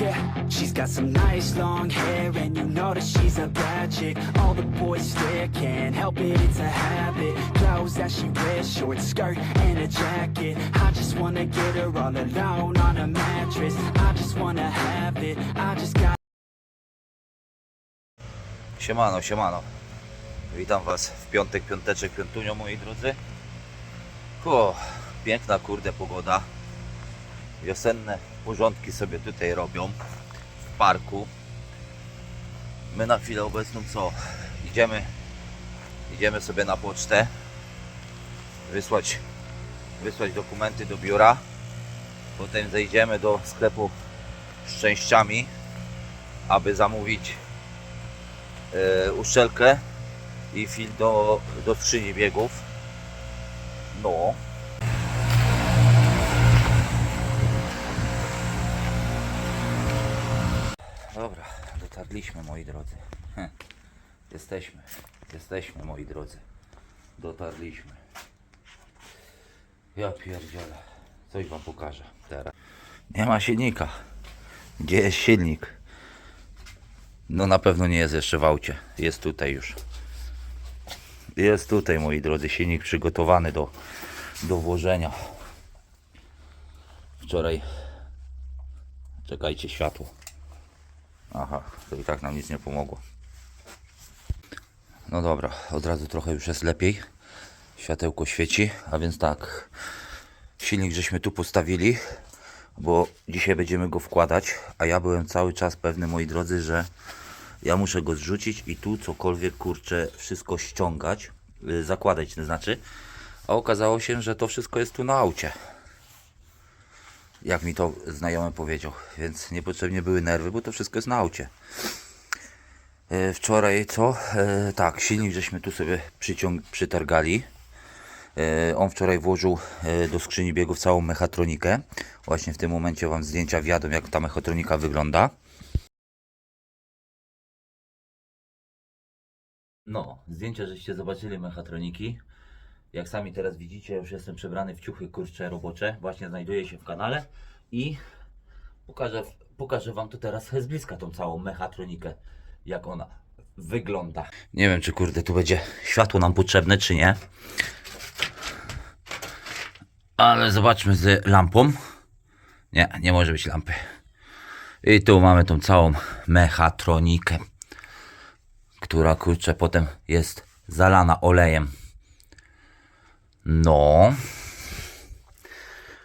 Yeah, she's got some nice long hair, and you know that she's a bad chick. All the boys can't help it, it's a habit. Clothes that she wears, short skirt and a jacket. I just wanna get her all alone on a mattress. I just wanna have it, I just got. Siemano, siemano. Witam Was w piątek, piąteczek, piątunio, moi drodzy. O, piękna kurde pogoda. Wiosenne porządki sobie tutaj robią w parku. My na chwilę obecną co? Idziemy, idziemy sobie na pocztę wysłać, wysłać dokumenty do biura. Potem zejdziemy do sklepu z częściami, aby zamówić e, uszczelkę i fil do, do skrzyni biegów. No. Dobra, dotarliśmy moi drodzy. Jesteśmy, jesteśmy moi drodzy. Dotarliśmy. Ja pierdzielę. Coś wam pokażę teraz. Nie ma silnika. Gdzie jest silnik? No na pewno nie jest jeszcze w aucie. Jest tutaj już. Jest tutaj moi drodzy silnik przygotowany do, do włożenia. Wczoraj czekajcie światło. Aha, to i tak nam nic nie pomogło. No dobra, od razu trochę już jest lepiej. Światełko świeci, a więc tak. Silnik żeśmy tu postawili, bo dzisiaj będziemy go wkładać, a ja byłem cały czas pewny, moi drodzy, że ja muszę go zrzucić i tu cokolwiek kurczę wszystko ściągać, y, zakładać to znaczy, a okazało się, że to wszystko jest tu na aucie. Jak mi to znajomy powiedział, więc niepotrzebnie były nerwy, bo to wszystko jest na aucie. E, Wczoraj co? E, tak, silnik żeśmy tu sobie przyciąg- przytargali. E, On wczoraj włożył do skrzyni biegów całą mechatronikę. Właśnie w tym momencie Wam zdjęcia wiadomo, jak ta mechatronika wygląda. No, zdjęcia, żeście zobaczyli mechatroniki. Jak sami teraz widzicie, już jestem przebrany w ciuchy kurcze robocze. Właśnie znajduję się w kanale i pokażę, pokażę Wam tu teraz z bliska tą całą mechatronikę, jak ona wygląda. Nie wiem, czy kurde tu będzie światło nam potrzebne, czy nie. Ale zobaczmy z lampą. Nie, nie może być lampy. I tu mamy tą całą mechatronikę, która kurczę potem jest zalana olejem. No.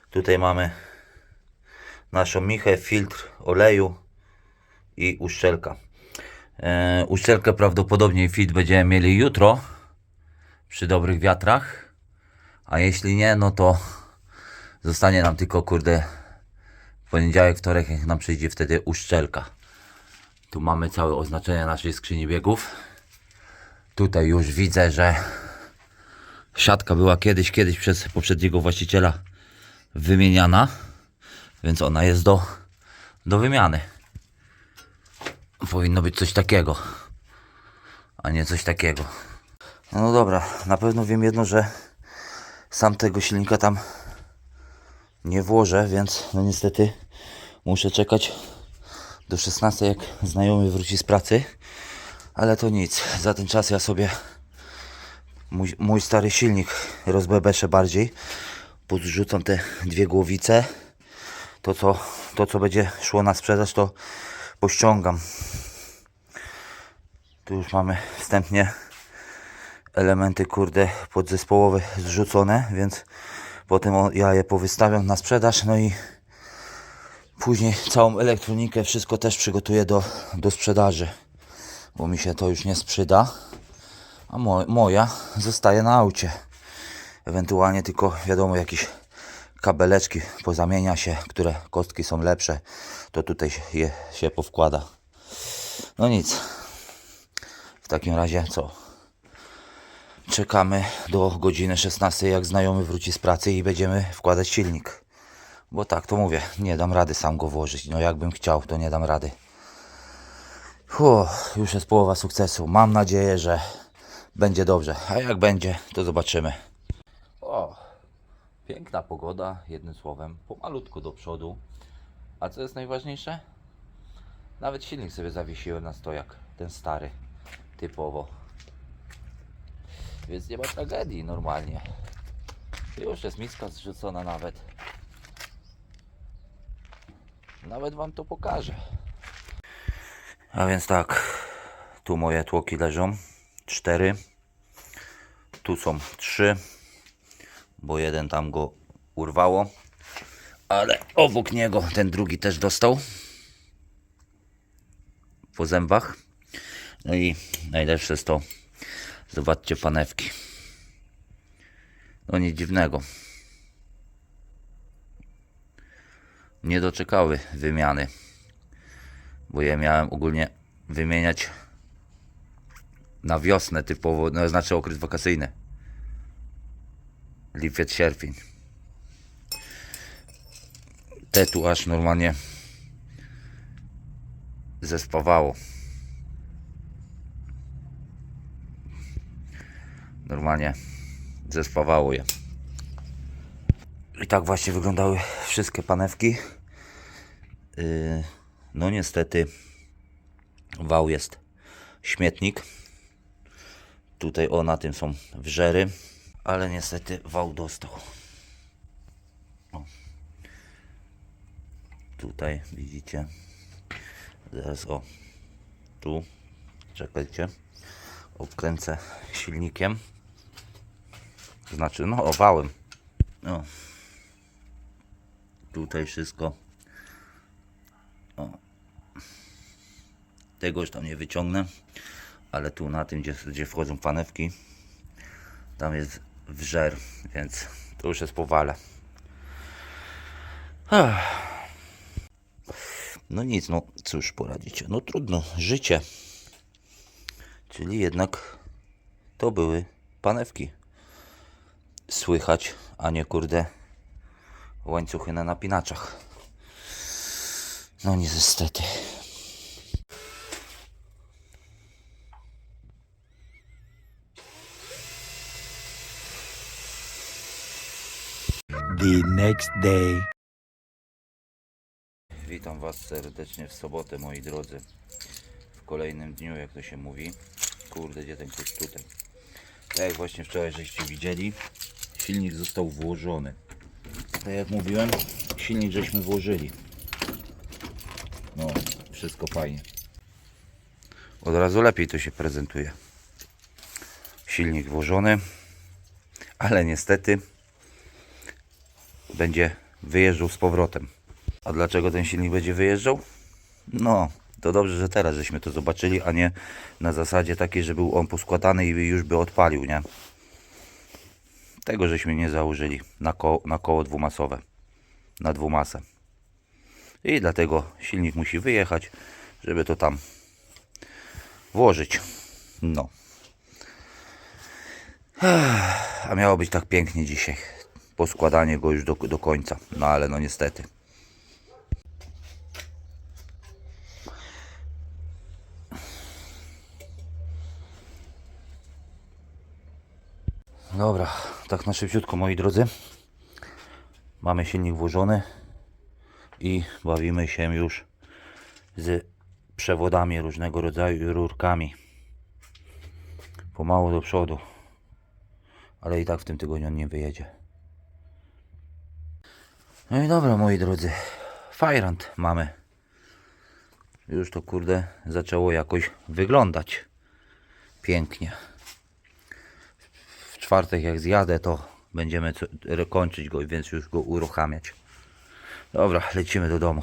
Tutaj mamy naszą michę, filtr oleju i uszczelka. E, uszczelkę prawdopodobnie filtr będziemy mieli jutro przy dobrych wiatrach. A jeśli nie, no to zostanie nam tylko kurde poniedziałek, wtorek, jak nam przyjdzie wtedy uszczelka. Tu mamy całe oznaczenie naszej skrzyni biegów. Tutaj już widzę, że siatka była kiedyś, kiedyś przez poprzedniego właściciela wymieniana, więc ona jest do, do wymiany. Powinno być coś takiego, a nie coś takiego. No, dobra, na pewno wiem jedno, że sam tego silnika tam nie włożę, więc no niestety muszę czekać do 16 jak znajomy wróci z pracy. Ale to nic, za ten czas ja sobie mój, mój stary silnik rozbebeszę bardziej. Podrzucam te dwie głowice. To co, to co będzie szło na sprzedaż to pościągam. Tu już mamy wstępnie elementy kurde podzespołowe zrzucone, więc potem ja je powystawiam na sprzedaż, no i później całą elektronikę, wszystko też przygotuję do, do sprzedaży, bo mi się to już nie sprzyda, a mo moja zostaje na aucie. Ewentualnie tylko wiadomo jakieś kabeleczki pozamienia się, które kostki są lepsze, to tutaj je się powkłada. No nic. W takim razie co? Czekamy do godziny 16, jak znajomy wróci z pracy i będziemy wkładać silnik. Bo tak to mówię, nie dam rady sam go włożyć. No jakbym chciał, to nie dam rady. Już jest połowa sukcesu. Mam nadzieję, że będzie dobrze. A jak będzie, to zobaczymy. O, piękna pogoda, jednym słowem, pomalutku do przodu. A co jest najważniejsze? Nawet silnik sobie zawiesiłem na stojak, ten stary, typowo. Więc nie ma tragedii normalnie. Już jest miska zrzucona nawet. Nawet wam to pokażę. A więc tak, tu moje tłoki leżą. Cztery. Tu są trzy, bo jeden tam go urwało. Ale obok niego ten drugi też dostał. Po zębach. No i najlepsze jest to, zobaczcie panewki. No nic dziwnego. Nie doczekały wymiany. Bo ja miałem ogólnie wymieniać na wiosnę typowo, no znaczy okres wakacyjny. Lipiec, sierpień. Te tu aż normalnie zespawało. Normalnie zespawało je. I tak właśnie wyglądały wszystkie panewki. Yy, no niestety wał jest śmietnik. Tutaj o na tym są wrzery, ale niestety wał dostał. O. Tutaj widzicie. Zaraz o. Tu. Czekajcie. Obkręcę silnikiem. Znaczy, no, owałem. O. Tutaj wszystko. O. Tego już tam nie wyciągnę. Ale tu na tym, gdzie, gdzie wchodzą panewki, tam jest wżer, więc to już jest powale. No nic, no cóż poradzicie. No trudno, życie. Czyli jednak to były panewki. Słychać, a nie kurde łańcuchy na napinaczach. No niestety. The next day. Witam Was serdecznie w sobotę, moi drodzy. W kolejnym dniu, jak to się mówi. Kurde, gdzie ten klucz tutaj? Tak jak właśnie wczoraj żeście widzieli, silnik został włożony. Tak jak mówiłem, silnik żeśmy włożyli. No, wszystko fajnie. Od razu lepiej to się prezentuje. Silnik włożony, ale niestety będzie wyjeżdżał z powrotem. A dlaczego ten silnik będzie wyjeżdżał? No, to dobrze, że teraz żeśmy to zobaczyli, a nie na zasadzie takiej, że był on poskładany i już by odpalił, nie? Tego żeśmy nie założyli na, ko na koło dwumasowe, na dwumasę. I dlatego silnik musi wyjechać, żeby to tam włożyć. No. A miało być tak pięknie dzisiaj. Poskładanie go już do, do końca. No ale no niestety. Dobra, tak na szybciutko moi drodzy. Mamy silnik włożony i bawimy się już z przewodami różnego rodzaju rurkami. Pomału do przodu. Ale i tak w tym tygodniu on nie wyjedzie. No i dobra moi drodzy. Fajrant mamy. Już to kurde zaczęło jakoś wyglądać. Pięknie w czwartek jak zjadę, to będziemy kończyć go, więc już go uruchamiać. Dobra, lecimy do domu.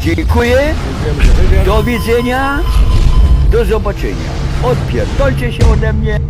Dziękuję. Do widzenia. Do zobaczenia. Odpierdolcie się ode mnie.